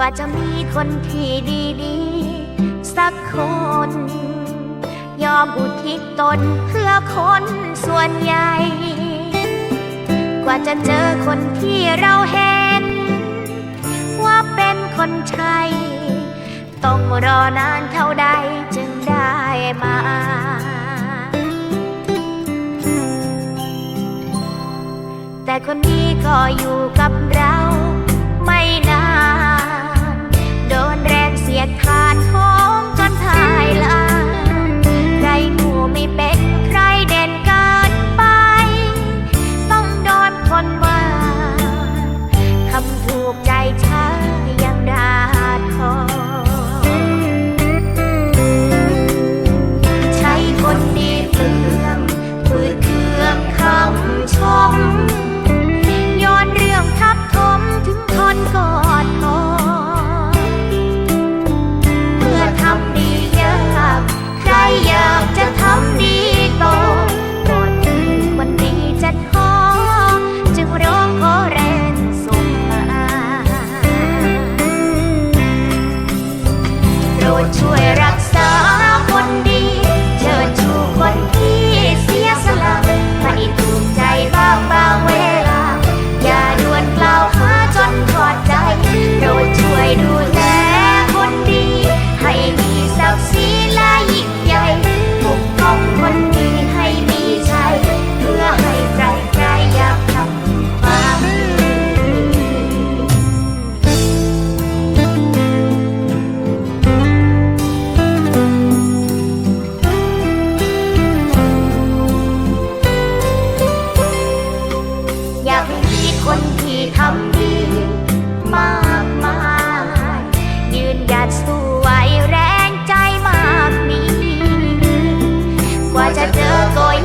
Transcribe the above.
กว่าจะมีคนที่ดีดีสักคน ยอมอุทิศตนเพื่อคนส่วนใหญ่ กว่าจะเจอคนที่เราเห็น ว่าเป็นคนใช่ต้องรอนานเท่าใดจึงได้มาแต่คนนี้ก็อยู่กับเรา ไม่นาน ดทานทอ your toilet. Rồi